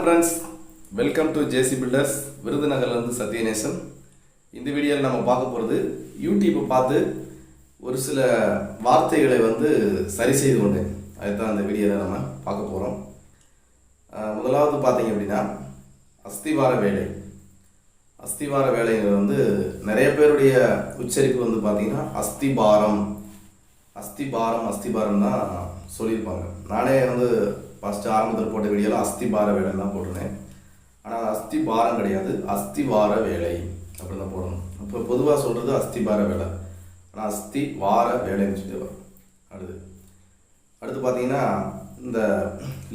வணக்கம் friends welcome to JC builders விருதுநகர்லேருந்து Sathyanesan. இந்த வீடியோவில் நம்ம பார்க்க போகிறது யூடியூப்பை பார்த்து ஒரு சில வார்த்தைகளை வந்து சரி செய்து கொண்டேன். அதுதான் அந்த வீடியோவில் நம்ம பார்க்க போகிறோம் முதலாவது பார்த்தீங்க அப்படின்னா அஸ்திவார வேலை. அஸ்திவார வேலைங்கிறது வந்து நிறைய பேருடைய உச்சரிப்பு வந்து பார்த்திங்கன்னா அஸ்திபாரம். அஸ்திபாரம் அஸ்திபாரம் தான் சொல்லியிருப்பாங்க. நானே வந்து ஃபஸ்ட்டு ஆரம்பத்தில் போட்ட வீடியோவில் அஸ்திபார வேலை தான் போட்டிருந்தேன். ஆனால் அஸ்திபாரம் கிடையாது. அஸ்திவார வேலை அப்படின்னு தான் போடணும். இப்போ பொதுவாக சொல்கிறது அஸ்திபார வேலை. ஆனால் அஸ்தி வார வேலைன்னு சொல்லி வரும். அடுத்து. அடுத்து பார்த்தீங்கன்னா இந்த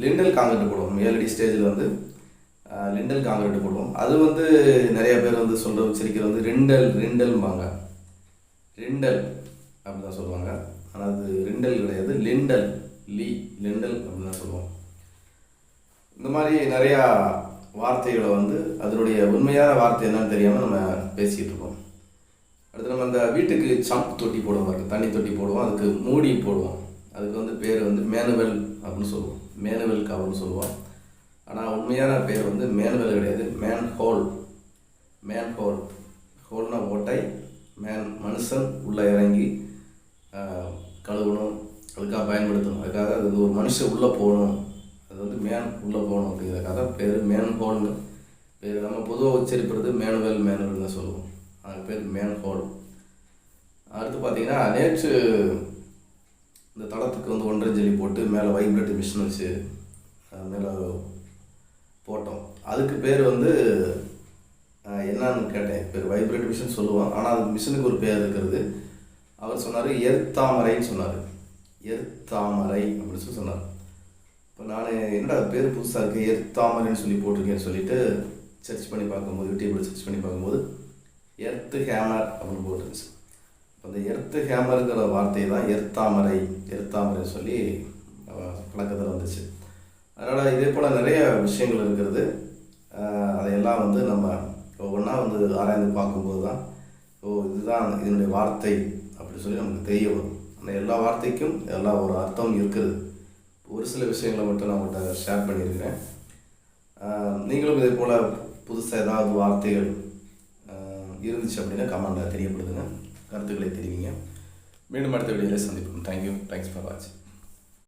லிண்டல் காங்கிரீட் போடுவோம். ஏழடி ஸ்டேஜில் வந்து லிண்டல் காங்கிரீட் போடுவோம். அது வந்து நிறைய பேர் வந்து சொல்கிற உச்சரிக்கிறது வந்து ரெண்டல் ரெண்டல்பாங்க ரிண்டல் அப்படின்னு தான் சொல்லுவாங்க. ஆனால் அது ரிண்டல் கிடையாது. லிண்டல் லீ லிண்டல் அப்படின்னு தான் சொல்லுவோம். இந்த மாதிரி நிறையா வார்த்தைகளை வந்து அதனுடைய உண்மையான வார்த்தை என்னன்னு தெரியாமல் நம்ம பேசிக்கிட்டு இருக்கோம். அடுத்து நம்ம அந்த வீட்டுக்கு சம்ப் தொட்டி போடுவோம் தண்ணி தொட்டி போடுவோம். அதுக்கு மூடி போடுவோம். அதுக்கு வந்து பேர் வந்து மேனுவல் அப்படின்னு சொல்லுவோம். மேனுவல் கவர்னு சொல்லுவோம். ஆனால் உண்மையான பேர் வந்து மேனுவல் கிடையாது. மேன் ஹோல் மேன் ஹோல் ஹோல்னா ஓட்டை. மேன் மனுஷன் உள்ளே இறங்கி கழுவணும். அதுக்காக பயன்படுத்தணும். அதுக்காக அது ஒரு மனுஷன் உள்ளே போகணும். அது வந்து மேன் உள்ளே போகணும் அப்படிங்கிறதுக்காக பேர் மேன் ஹோல்னு பேர் நம்ம பொதுவாக உச்சரிப்பது மேனுவல் மேனுவல்னு சொல்லுவோம். அது பேர் மேன் ஹோல் அடுத்து பார்த்தீங்கன்னா நேற்று இந்த தளத்துக்கு வந்து ஒன்றரை ஜல்லி போட்டு மேலே வைப்ரேட் மிஷின் வச்சு அது மேலே போட்டோம். அதுக்கு பேர் வந்து என்னன்னு கேட்டேன். பேர் வைப்ரேட் மிஷின் சொல்லுவோம் ஆனால் அது மிஷினுக்கு ஒரு பேர் இருக்கிறது. அவர் சொன்னார் எர்த்தாமரைன்னு சொன்னார். எர்த்தாமரை அப்படின்னு சொல்லி சொன்னார். இப்போ நான் என்னடா பேர் புதுசாக இருக்குது எர்த்தாமரைன்னு சொல்லி போட்டிருக்கேன்னு சொல்லிட்டு சர்ச் பண்ணி பார்க்கும்போது யூடியூப்பில் சர்ச் பண்ணி பார்க்கும்போது எர்த்து ஹேமர் அப்படின்னு போட்டுருந்துச்சு. இப்போ அந்த எர்த்து ஹேமருங்கிற வார்த்தை தான் எர்த்தாமரை எர்த்தாமரை சொல்லி பழக்கத்தில் வந்துச்சு. அதனால் இதே போல் நிறைய விஷயங்கள் இருக்கிறது. அதையெல்லாம் வந்து நம்ம ஒவ்வொன்றா வந்து ஆராய்ந்து பார்க்கும்போது தான் ஓ இதுதான் இதனுடைய வார்த்தை அப்படி சொல்லி நமக்கு தெரிய வரும். அந்த எல்லா வார்த்தைக்கும் எல்லா ஒரு அர்த்தம் இருக்குது ஒரு சில விஷயங்களை மட்டும் நான் உங்கள்கிட்ட ஷேர் பண்ணியிருக்கிறேன். நீங்களும் இதே போல் புதுசாக ஏதாவது வார்த்தைகள் இருந்துச்சு அப்படின்னா கமெண்டில் தெரியப்படுதுங்க கருத்துக்களை தெரிவிங்க. மீண்டும் அடுத்த வீடியோவில் சந்திப்போம். தேங்க்யூ தேங்க்ஸ் ஃபார் வாட்சிங்